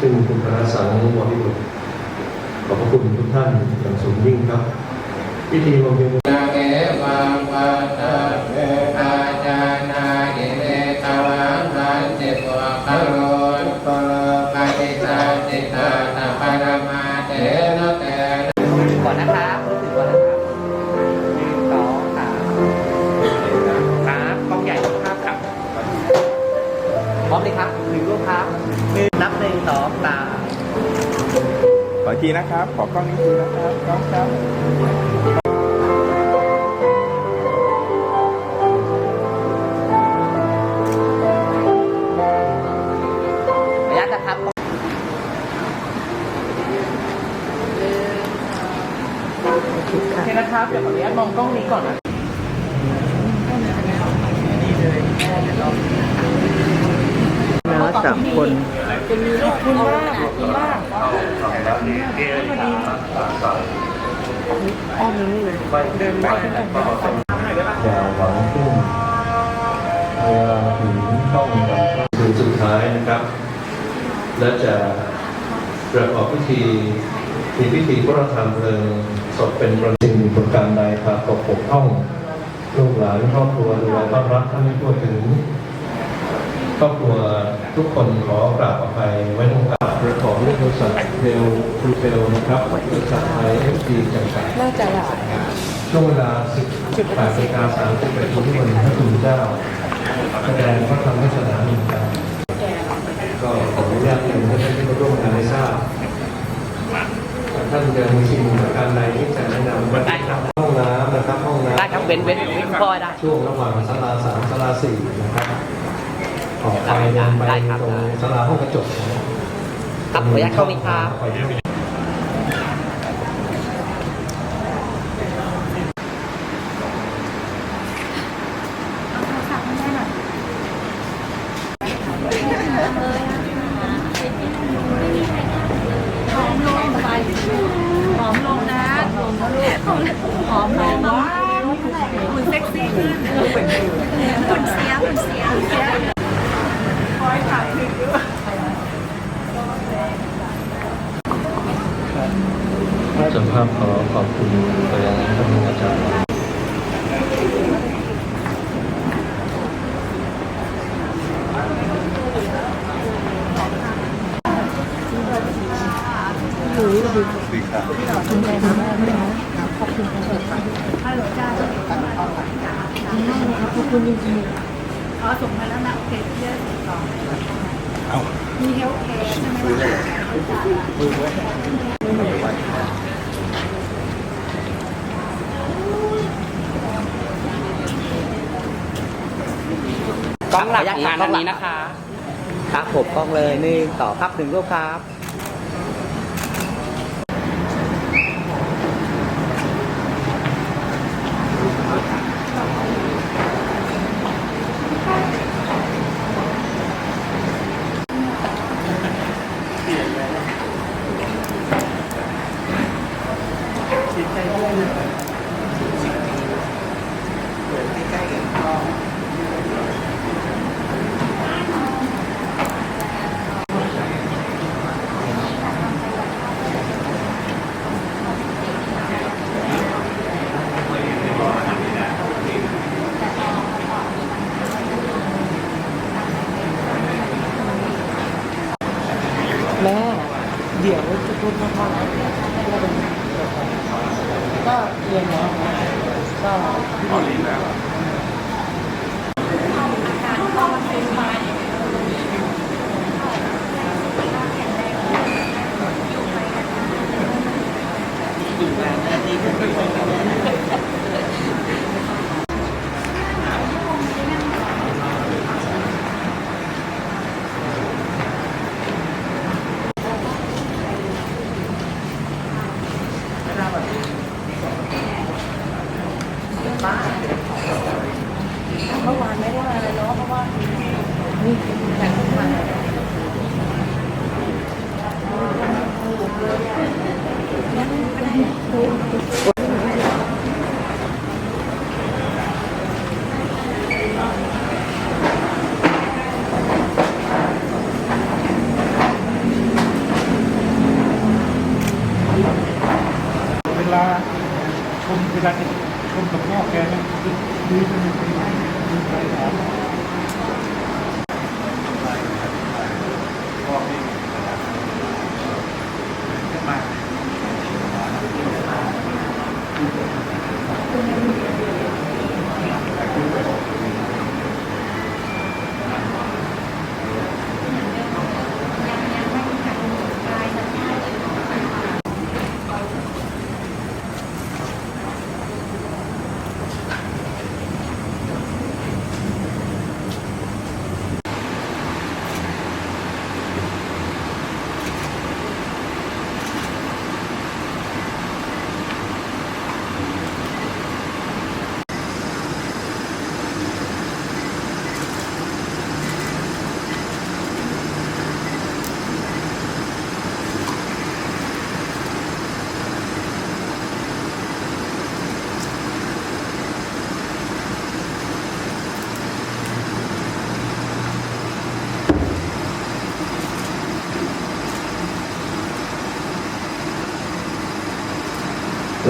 ซึ่งคุณคณะสังฆ์บริบุตรขอบพระคุณทุกท่านอย่างสูงยิ่งครับพิธีบำเพ็ญนเกวังวัตเวอาจานาอิเตวังคันติปวะคโร นึ่งนับหนึ่งสองสามขออีกทีนะครับ ขอกล้องนี้ทีนะครับกล้องครับระยะนะครับโอเคนะครับ เดี๋ยวขออนุญาตมองกล้องนี้ก่อนนะแล้วสามคนอย่าวหวังพึ่งเวลาถึงต้องแบบคืนสุดท้ายนะครับ และจะประกอบพิธีมีพิธีพระราชทานเพลิงศพเป็นประสิ่งประการใดขาตกปกพร่องลูกหลานครอบครัวดูแลต้อนรับท่านไม่ทั่วถึง ครอบครัวทุกคนขอกราบอภัยไว้ในโอกาสประกอบด้วยบริษัทเทลทูเทลนะครับบริษัทไทยเอฟซีจำกัดน่าจะหลายช่วงเวลา 18นาฬิกา30นาทีที่วันพระคุณเจ้าแสดงพระธรรมเทศนาหนึ่งกันก็ขออนุญาตเรียนท่านที่มาร่วมงานได้ทราบท่านจะมีสิ่งประการใดที่จะแนะนำได้ครับห้องน้ำนะครับห้องน้ำได้ครับเว้นเว้นเว้นพ่อได้ช่วงระหว่างศาลาสามศาลาสี่นะครับ ออกไปเดินไปตรงศาลาห้องกระจกครับขออนุญาตเข้านี้ครับไปเรื่อมลงไปผอมลงนะผอมลงว้าวหุ่นเซ็กซี่ขึ้นเสียหุ่นเสียหุ่นเสียคอยถ่ายคลิปด้วย สัมภาษณ์ขอขอบคุณไปยังท่านอาจารย์อ๋อส่งมาแล้วนะโอเคเยอะต่อมีเฮลท์แคร์ใช่ไหมล่ะ ล้องหลักงานอันนี้นะคะ ครับผมกล้องเลยหนึ่งต่อครับหนึ่งรูปครับ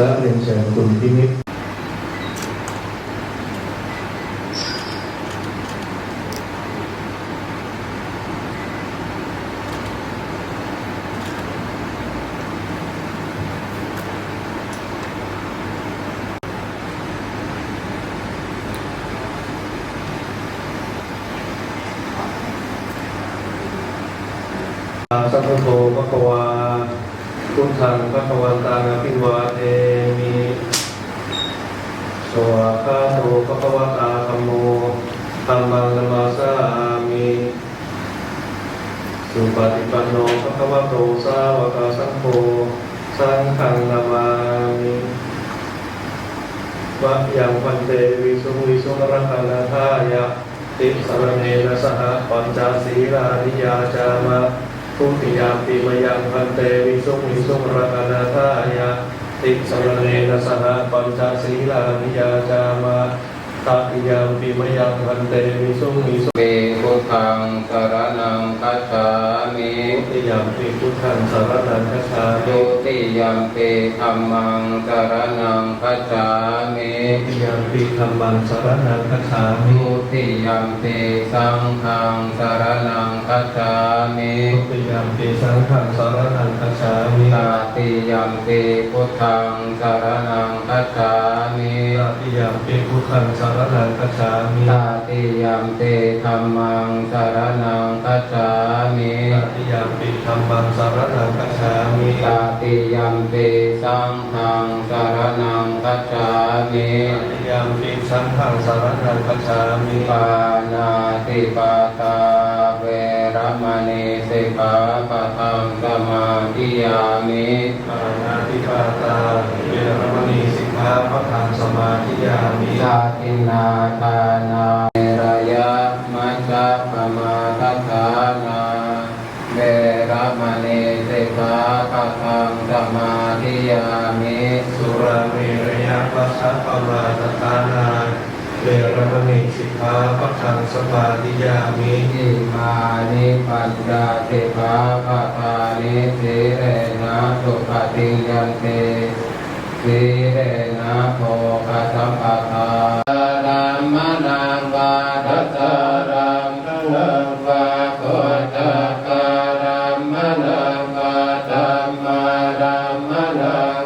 และเรียนเชิญคุณ พินิจสัพพโตภะคะวาพุทธังภะคะวันตังอภิวาเทมิสวากขาโตภะคะวตาธัมโมธัมมังนมาสามิสุปฏิปันโนภะคะวโตสาวกสังโฆสังฆังนามามิวะยังพันเตวิสุวิสุรัตนาทายะติสรเนนะสหปัญจศีลานิยาจามะ ทุติยามปีมยังพันเตวิสุงวิสุรัตนาทายาติสรเนนสหปัญจศีลานิยาจามา ตติยามปีมยังพันเตวิสุงวิสุงเมพุทธังสรณังคัจฉามิทุติยามปีพุทธังสารนังคัจฉามิทุติยัมปิธัมมังสรณังคัจฉามิทุติยามปีธรรมังสารนังคัจฉามิทุติยัมปิสังฆังสรณังคัจฉามิทุติยามปีสังฆังสารนังคัจฉามิ ตาติยัมปิพุทธังสรณังคัจฉามิตติยามปีพุทธังสารนังคัจฉามิตาติยัมปิธัมมังสรณังคัจฉามิตติยามปีธรรมังสารนังคัจฉามิตาติยัมปิสังฆังสรณังคัจฉามิตติยามปีสังฆังสารนังคัจฉามิปานาติปาตาเวร มณีสิกขาปะทังสมาธิยามิปานาติปาตาเวรมณีสิกขาปะทังสมาธิยามิสาทินาทานาเมรยะมัจจปมาทัฏฐานาเวรมณีสิกขาปะทังสมาธิยามิสุราเมรยะวัชฌะปมาตตานา เวรมณีสิกขาปะทังสมาธิยามิอิมานิปัญจสิกขาปะทานิสีเรนะสุปฏิยันเตสีเรนะโภคสัมปทาดัมมนังวาดัสสะรังนังวาโคตการัมมนังวาธัมมารัมมนัง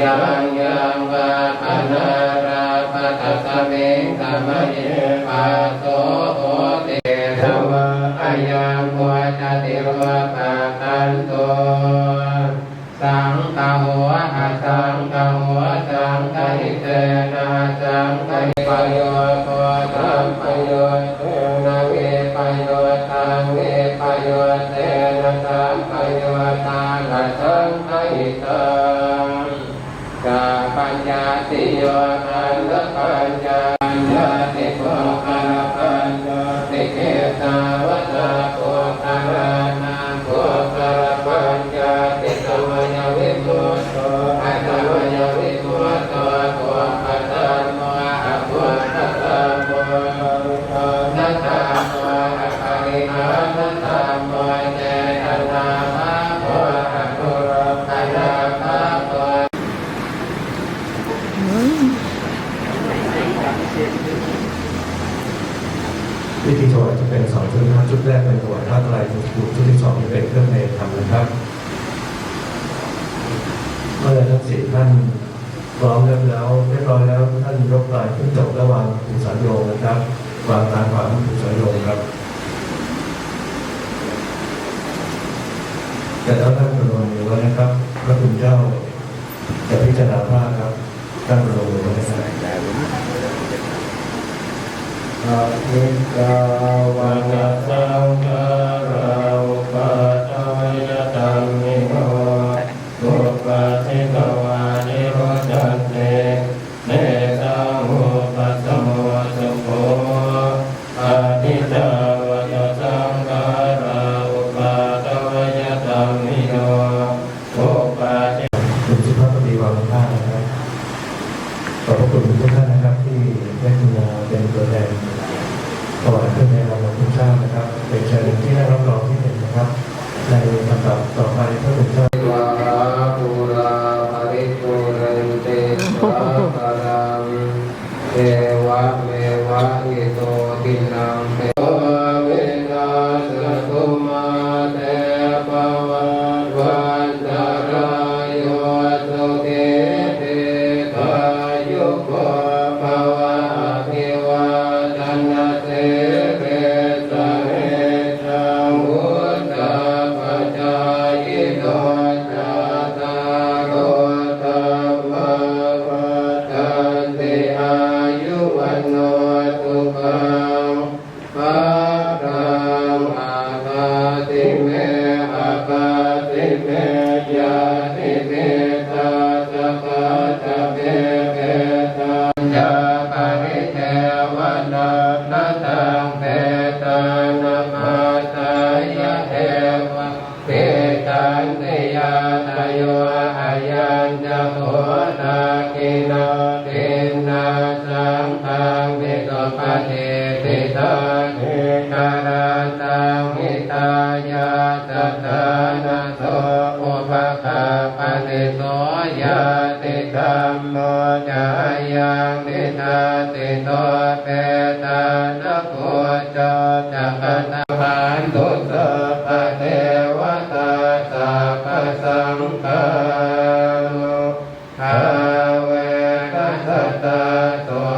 ยังยังวาคณา มงธรรมเยปัสโสโหติธรรมะอายังวัจติโรปะกันโตสังฆหัวหาสังฆหัวสังฆิเตนะสังฆิปโยโคธรรมปโยเตนะเวปโยตังเวปโยเตนะสังปโยตังละสังฆิตังกาปัญญาติโยนะ สายโยงนะครับวางทางขวาผูกสายโยงครับแต่ถ้าท่านประนมมือไว้นะครับพระคุณเจ้าจะพิจารณาภาพครับท่านประนมมือไว้นะครับอะนิจจาวานาสังขาราอุปา ตังนิโตปะเทติตาเนการาตังหิตายาตตานาโสอุปะคาปะนิโสยาติธัมโมจายังนิทาติโตเปตานโกจจักตะพันตุสปะเทวตาสัพสังฆานุภาเวนัสตาตุติ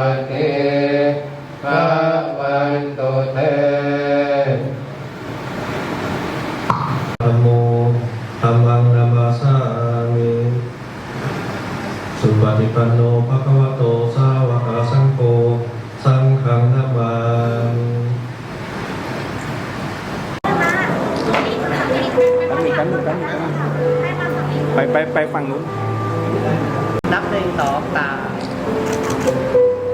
ไปไปไปฝั่งนู้นนับหนึ่งสองสาม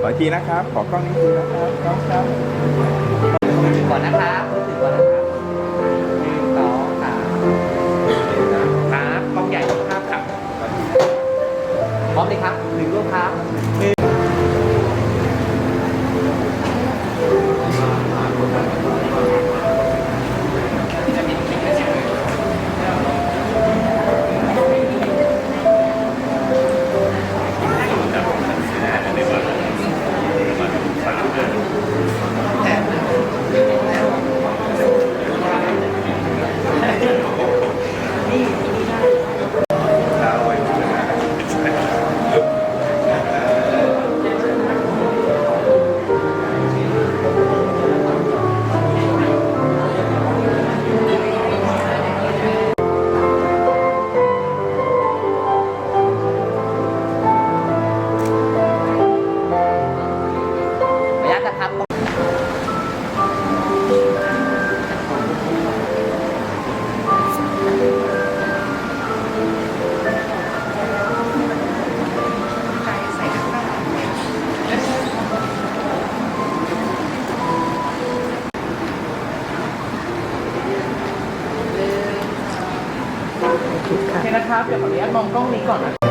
ขออีกทีนะครับ ขอกล้องนี้ทีนะครับกล้องครับก่อนนะครับรู้สึกก่อนนะครับหนึ่งสองสามครับกล้องใหญ่ภาพครับพร้อมเลยครับหนึ่งรูปครับ โอเคนะครับเดี๋ยวขออนุญาตมองกล้องนี้ก่อนนะคะ